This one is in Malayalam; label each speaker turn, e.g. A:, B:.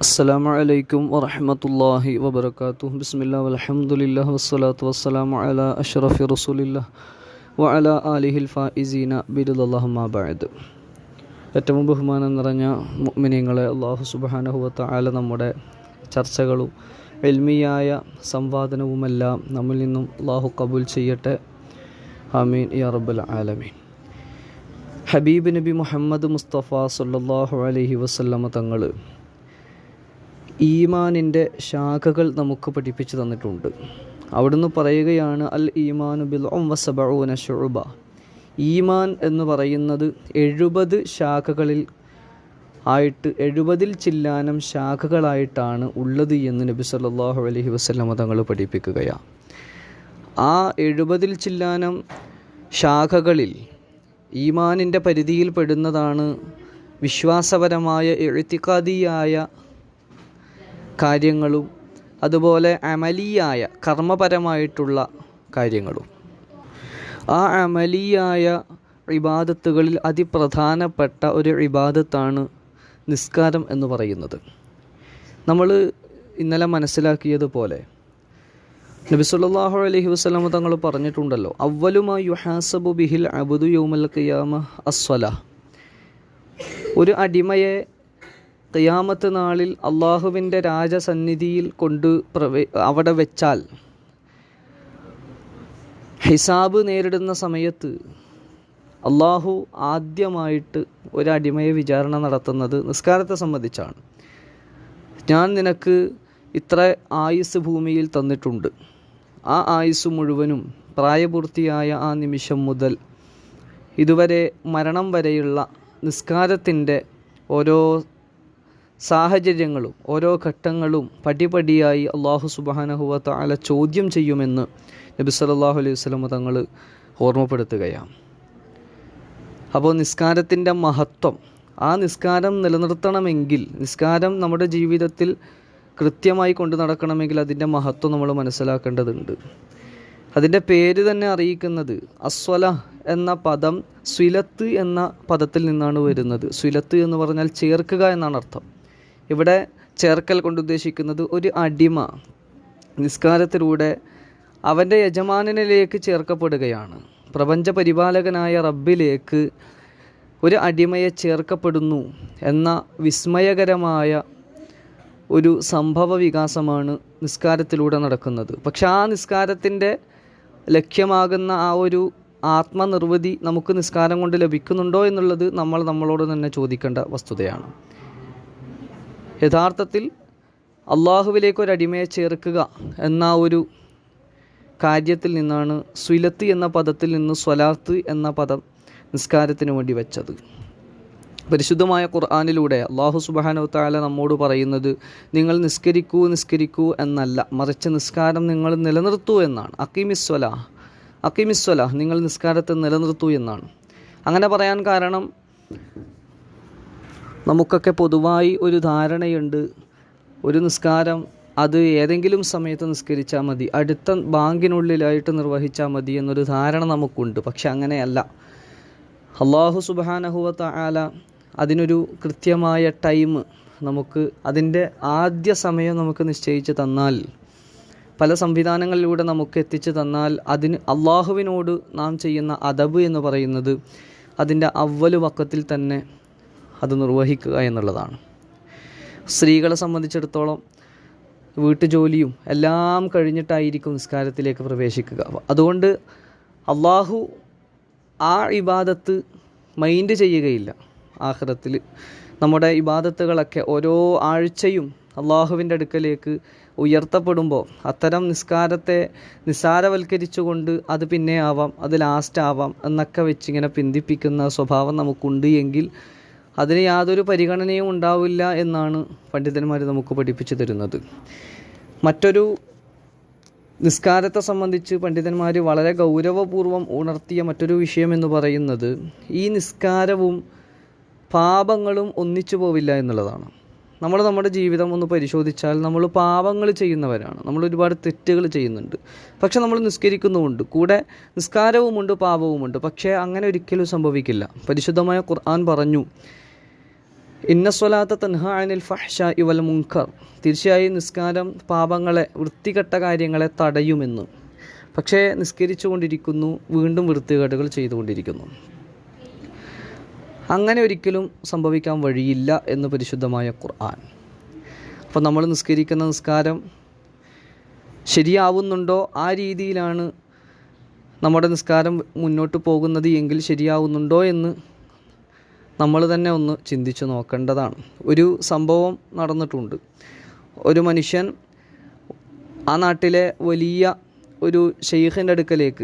A: അസ്സാം അലൈക്കും വറഹമത്തല്ലാഹി വബർക്കാത്തു ബിസ്മില്ല അലഹമുല്ല വസ്സലാത്തു വസ്സലാം അല അഷറഫി റസൂലില്ല വഅല അലിഹിൽ ഫായിസീന ബിരുദല്ലാഹുമാബായത് ഏറ്റവും ബഹുമാനം നിറഞ്ഞ മിനിങ്ങളെ അള്ളാഹു സുബാനഹുവത്ത ആല നമ്മുടെ ചർച്ചകളും എൽമിയായ സംവാദനവുമെല്ലാം നമ്മിൽ നിന്നും അള്ളാഹു കബൂൽ ചെയ്യട്ടെ. ആമീൻ. യാ ആലമീൻ. ഹബീബ് നബി മുഹമ്മദ് മുസ്തഫ സല്ലാഹു അലഹി വസ്ലമ തങ്ങൾ ഈമാനിന്റെ ശാഖകൾ നമുക്ക് പഠിപ്പിച്ചു തന്നിട്ടുണ്ട്. അവിടുന്ന് പറയുകയാണ് അൽ ഈമാനു ബിൽ വസബഊന ഷുഅബ ഈമാൻ എന്ന് പറയുന്നത് എഴുപത് ശാഖകളിൽ ആയിട്ട് എഴുപതിൽ ചില്ലാനം ശാഖകളായിട്ടാണ് ഉള്ളത് എന്ന് നബി സല്ലാഹു അലഹി വസ്ലമ തങ്ങൾ പഠിപ്പിക്കുകയാണ് ആ എഴുപതിൽ ചില്ലാനം ശാഖകളിൽ ഈമാനിന്റെ പരിധിയിൽ പെടുന്നതാണ് വിശ്വാസപരമായ എഴുത്തിക്കാതിയായ കാര്യങ്ങളും അതുപോലെ അമലിയായ കർമ്മപരമായിട്ടുള്ള കാര്യങ്ങളും. ആ അമലിയായ ഇബാദത്തുകളിൽ അതിപ്രധാനപ്പെട്ട ഒരു ഇബാദത്താണ് നിസ്കാരം എന്ന് പറയുന്നത്. നമ്മൾ ഇന്നലെ മനസ്സിലാക്കിയതുപോലെ നബി സല്ലല്ലാഹു അലൈഹി വസല്ലം തങ്ങൾ പറഞ്ഞിട്ടുണ്ടല്ലോ അവലുമാ യുഹാസബു ബിഹിൽ അബുദു യൗമൽ ഖിയാമ അസ്വല. ഒരു അടിമയെ ഖിയാമത്ത് നാളിൽ അള്ളാഹുവിന്റെ രാജസന്നിധിയിൽ കൊണ്ട് പ്രവേ അവിടെ വെച്ചാൽ ഹിസാബ് നേരിടുന്ന സമയത്ത് അള്ളാഹു ആദ്യമായിട്ട് ഒരു അടിമയെ വിചാരണ നടത്തുന്നത് നിസ്കാരത്തെ സംബന്ധിച്ചാണ്. ഞാൻ നിനക്ക് ഇത്ര ആയുസ് ഭൂമിയിൽ തന്നിട്ടുണ്ട്. ആ ആയുസ് മുഴുവനും പ്രായപൂർത്തിയായ ആ നിമിഷം മുതൽ ഇതുവരെ മരണം വരെയുള്ള നിസ്കാരത്തിന്റെ ഓരോ സാഹചര്യങ്ങളും ഓരോ ഘട്ടങ്ങളും പടിപടിയായി അള്ളാഹു സുബാനഹുവ താല ചോദ്യം ചെയ്യുമെന്ന് നബി സല്ലല്ലാഹു അലൈഹി വസ്ലമ തങ്ങൾ ഓർമ്മപ്പെടുത്തുകയാണ്. അപ്പോൾ നിസ്കാരത്തിന്റെ മഹത്വം ആ നിസ്കാരം നിലനിർത്തണമെങ്കിൽ നിസ്കാരം നമ്മുടെ ജീവിതത്തിൽ കൃത്യമായി കൊണ്ടു നടക്കണമെങ്കിൽ അതിന്റെ മഹത്വം നമ്മൾ മനസ്സിലാക്കേണ്ടതുണ്ട്. അതിന്റെ പേര് തന്നെ അറിയിക്കുന്നത് അസ്വല എന്ന പദം സ്വിലത്ത് എന്ന പദത്തിൽ നിന്നാണ് വരുന്നത്. സ്വിലത്ത് എന്ന് പറഞ്ഞാൽ ചേർക്കുക എന്നാണ് അർത്ഥം. ഇവിടെ ചേർക്കൽ കൊണ്ട് ഉദ്ദേശിക്കുന്നത് ഒരു അടിമ നിസ്കാരത്തിലൂടെ അവന്റെ യജമാനനിലേക്ക് ചേർക്കപ്പെടുകയാണ്. പ്രപഞ്ച പരിപാലകനായ റബ്ബിലേക്ക് ഒരു അടിമയെ ചേർക്കപ്പെടുന്നു എന്ന വിസ്മയകരമായ ഒരു സംഭവ വികാസമാണ് നിസ്കാരത്തിലൂടെ നടക്കുന്നത്. പക്ഷെ ആ നിസ്കാരത്തിന്റെ ലക്ഷ്യമാകുന്ന ആ ഒരു ആത്മനിർവൃതി നമുക്ക് നിസ്കാരം കൊണ്ട് ലഭിക്കുന്നുണ്ടോ എന്നുള്ളത് നമ്മൾ നമ്മളോട് തന്നെ ചോദിക്കേണ്ട വസ്തുതയാണ്. യഥാർത്ഥത്തിൽ അള്ളാഹുവിലേക്ക് ഒരു അടിമയെ ചേർക്കുക എന്ന ഒരു കാര്യത്തിൽ നിന്നാണ് സുലത്ത് എന്ന പദത്തിൽ നിന്ന് സ്വലാത്ത് എന്ന പദം നിസ്കാരത്തിന് വേണ്ടി വെച്ചത്. പരിശുദ്ധമായ ഖുർആാനിലൂടെ അള്ളാഹു സുബാനോ താല നമ്മോട് പറയുന്നത് നിങ്ങൾ നിസ്കരിക്കൂ നിസ്കരിക്കൂ എന്നല്ല. മറിച്ച് നിസ്കാരം നിങ്ങൾ നിലനിർത്തൂ എന്നാണ്. അക്കിമിസ്വല അക്കിമിസ്വല നിങ്ങൾ നിസ്കാരത്തെ നിലനിർത്തൂ എന്നാണ്. അങ്ങനെ പറയാൻ കാരണം നമുക്കൊക്കെ പൊതുവായി ഒരു ധാരണയുണ്ട്. ഒരു നിസ്കാരം അത് ഏതെങ്കിലും സമയത്ത് നിസ്കരിച്ചാൽ മതി. അടുത്ത ബാങ്കിനുള്ളിലായിട്ട് നിർവഹിച്ചാൽ മതി എന്നൊരു ധാരണ നമുക്കുണ്ട്. പക്ഷെ അങ്ങനെയല്ല. അള്ളാഹു സുബാനഹുവത്ത ആല അതിനൊരു കൃത്യമായ ടൈം നമുക്ക് അതിന്റെ ആദ്യ സമയം നമുക്ക് നിശ്ചയിച്ച് തന്നാൽ പല സംവിധാനങ്ങളിലൂടെ നമുക്ക് എത്തിച്ചു തന്നാൽ അതിന് അള്ളാഹുവിനോട് നാം ചെയ്യുന്ന അദബ് എന്ന് പറയുന്നത് അതിന്റെ അവൽ വക്കത്തിൽ തന്നെ അത് നിർവഹിക്കുക എന്നുള്ളതാണ്. സ്ത്രീകളെ സംബന്ധിച്ചിടത്തോളം വീട്ടുജോലിയും എല്ലാം കഴിഞ്ഞിട്ടായിരിക്കും നിസ്കാരത്തിലേക്ക് പ്രവേശിക്കുക. അതുകൊണ്ട് അള്ളാഹു ആ ഇബാദത്ത് മൈൻഡ് ചെയ്യുകയില്ല. ആഹ്റത്തിൽ നമ്മുടെ ഇബാദത്തുകളൊക്കെ ഓരോ ആഴ്ചയും അള്ളാഹുവിന്റെ അടുക്കലേക്ക് ഉയർത്തപ്പെടുമ്പോൾ അത്തരം നിസ്കാരത്തെ നിസ്സാരവൽക്കരിച്ചുകൊണ്ട് അത് പിന്നെ ആവാം അത് ലാസ്റ്റ് ആവാം എന്നൊക്കെ വെച്ചിങ്ങനെ പിന്തിപ്പിക്കുന്ന സ്വഭാവം നമുക്കുണ്ട് എങ്കിൽ അതിന് യാതൊരു പരിഗണനയും ഉണ്ടാവില്ല എന്നാണ് പണ്ഡിതന്മാർ നമുക്ക് പഠിപ്പിച്ചു തരുന്നത്. മറ്റൊരു നിസ്കാരത്തെ സംബന്ധിച്ച് പണ്ഡിതന്മാർ വളരെ ഗൗരവപൂർവം ഉണർത്തിയ മറ്റൊരു വിഷയം എന്ന് പറയുന്നത് ഈ നിസ്കാരവും പാപങ്ങളും ഒന്നിച്ചു പോവില്ല എന്നുള്ളതാണ്. നമ്മൾ നമ്മുടെ ജീവിതം ഒന്ന് പരിശോധിച്ചാൽ നമ്മൾ പാപങ്ങൾ ചെയ്യുന്നവരാണ്. നമ്മൾ ഒരുപാട് തെറ്റുകൾ ചെയ്യുന്നുണ്ട്. പക്ഷെ നമ്മൾ നിസ്കരിക്കുന്നുമുണ്ട്. കൂടെ നിസ്കാരവുമുണ്ട് പാപവുമുണ്ട്. പക്ഷേ അങ്ങനെ ഒരിക്കലും സംഭവിക്കില്ല. പരിശുദ്ധമായ ഖുർആൻ പറഞ്ഞു ഇന്ന സ്വലാത്ത തൻഹ അനിൽ ഫഹ്ഷ ഇവൽ മുങ്കർ തീർച്ചയായും നിസ്കാരം പാപങ്ങളെ വൃത്തികെട്ട കാര്യങ്ങളെ തടയുമെന്ന്. പക്ഷേ നിസ്കരിച്ചു കൊണ്ടിരിക്കുന്നു വീണ്ടും വൃത്തികേടുകൾ ചെയ്തുകൊണ്ടിരിക്കുന്നു. അങ്ങനെ ഒരിക്കലും സംഭവിക്കാൻ വഴിയില്ല എന്ന് പരിശുദ്ധമായ ഖുർആൻ. അപ്പോൾ നമ്മൾ നിസ്കരിക്കുന്ന നിസ്കാരം ശരിയാവുന്നുണ്ടോ? ആ രീതിയിലാണ് നമ്മുടെ നിസ്കാരം മുന്നോട്ട് പോകുന്നത് എങ്കിൽ ശരിയാവുന്നുണ്ടോ എന്ന് നമ്മൾ തന്നെ ഒന്ന് ചിന്തിച്ചു നോക്കേണ്ടതാണ്. ഒരു സംഭവം നടന്നിട്ടുണ്ട്. ഒരു മനുഷ്യൻ ആ നാട്ടിലെ വലിയ ഒരു ഷെയ്ഖിന്റെ അടുക്കലേക്ക്